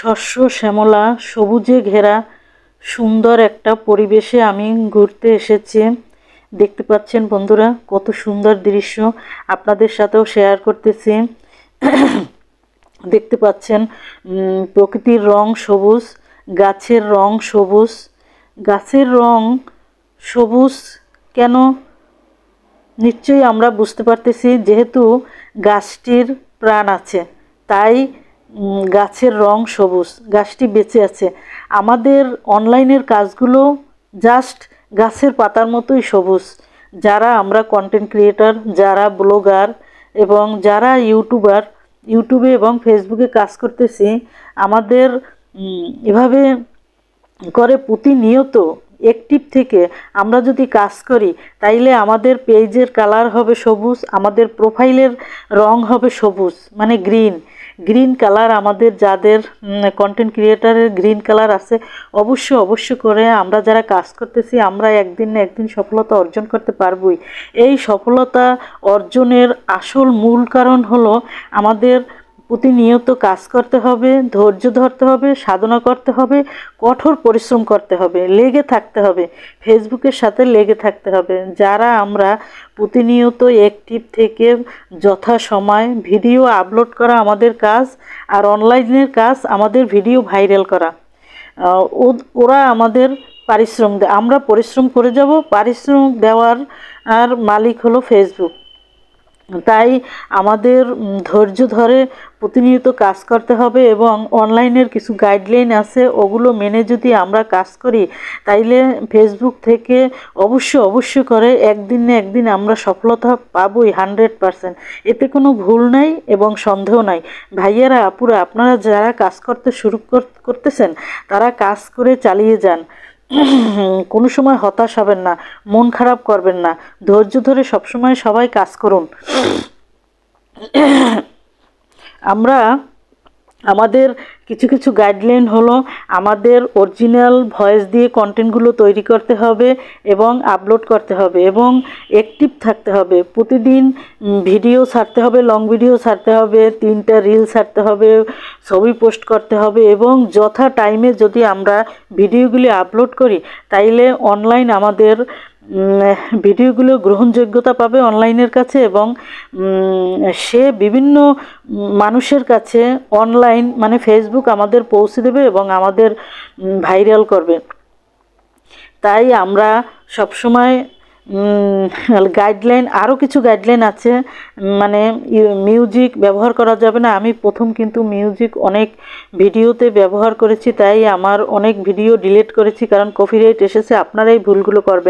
শস্য, শ্যামলা, সবুজে ঘেরা, সুন্দর একটা পরিবেশে আমি ঘুরতে এসেছি। দেখতে পাচ্ছেন বন্ধুরা, কত সুন্দর দৃশ্য। আপনাদের সাথেও শেয়ার করতেছি। দেখতে পাচ্ছেন প্রকৃতির রং সবুজ, গাছের রং সবুজ। গাছের রং সবুজ কেন? নিশ্চয়ই আমরা বুঝতে পারতেছি, যেহেতু গাছটির প্রাণ আছে। তাই গাছের রং সবুজ, গাছটি বেঁচে আছে। আমাদের অনলাইনের কাজগুলো জাস্ট গাছের পাতার মতোই সবুজ। যারা আমরা কন্টেন্ট ক্রিয়েটর যারা ব্লগার এবং যারা ইউটিউবার ইউটিউবে এবং ফেসবুকে কাজ করতেছি, আমাদের এভাবে করে প্রতিনিয়ত অ্যাক্টিভ থেকে আমরা যদি কাজ করি, তাইলে আমাদের পেজের কালার হবে সবুজ, আমাদের প্রোফাইলের রং হবে সবুজ মানে গ্রিন গ্রিন কালার আমাদের যাদের কন্টেন্ট ক্রিয়েটারের গ্রিন কালার আছে অবশ্য অবশ্য করে আমরা যারা কাজ করতেছি, আমরা একদিন না একদিন সফলতা অর্জন করতে পারবই। এই সফলতা অর্জনের আসল মূল কারণ হলো আমাদের প্রতিনিয়ত কাজ করতে হবে, ধৈর্য ধরতে হবে, সাধনা করতে হবে, কঠোর পরিশ্রম করতে হবে, লেগে থাকতে হবে, ফেসবুকের সাথে লেগে থাকতে হবে। যারা আমরা প্রতিনিয়ত অ্যাক্টিভ থেকে যথা সময় ভিডিও আপলোড করা আমাদের কাজ আর অনলাইনের কাজ আমাদের ভিডিও ভাইরাল করা ওরা আমাদের পারিশ্রম দেয় আমরা পরিশ্রম করে যাব, পারিশ্রম দেওয়ার আর মালিক হলো ফেসবুক তাই আমাদের ধৈর্য ধরে প্রতিনিয়ত কাজ করতে হবে এবং অনলাইনের কিছু গাইডলাইন আছে, ওগুলো মেনে যদি আমরা কাজ করি, তাইলে ফেসবুক থেকে অবশ্য অবশ্য করে একদিন না একদিন আমরা সফলতা পাবই হান্ড্রেড পারসেন্ট এতে কোনো ভুল নাই এবং সন্দেহ নাই। ভাইয়ারা, আপুরা, আপনারা যারা কাজ করতে শুরু কর- করতেছেন, তারা কাজ করে চালিয়ে যান। কোনো সময় হতাশ হবেন না, মন খারাপ করবেন না। ধৈর্য ধরে সবসময় সবাই কাজ করুন। আমরা আমাদের কিছু কিছু গাইডলাইন হলো আমাদের অরিজিনাল ভয়েস দিয়ে কন্টেন্টগুলো তৈরি করতে হবে এবং আপলোড করতে হবে এবং অ্যাক্টিভ থাকতে হবে। প্রতিদিন ভিডিও ছাড়তে হবে লং ভিডিও ছাড়তে হবে, তিনটা রিল ছাড়তে হবে, ছবি পোস্ট করতে হবে এবং যথা টাইমে যদি আমরা ভিডিওগুলি আপলোড করি, তাইলে অনলাইন আমাদের ভিডিওগুলো গ্রহণযোগ্যতা পাবে অনলাইনের কাছে এবং সে বিভিন্ন মানুষের কাছে অনলাইন মানে ফেসবুক আমাদের পৌঁছে দেবে এবং আমাদের ভাইরাল করবে। তাই আমরা সবসময় গাইডলাইন আরও কিছু গাইডলাইন আছে মানে মিউজিক ব্যবহার করা যাবে না। আমি প্রথম কিন্তু মিউজিক অনেক ভিডিওতে ব্যবহার করেছি, তাই আমার অনেক ভিডিও ডিলিট করেছি, কারণ কপিরাইট এসেছে, আপনারা এই ভুলগুলো করবেন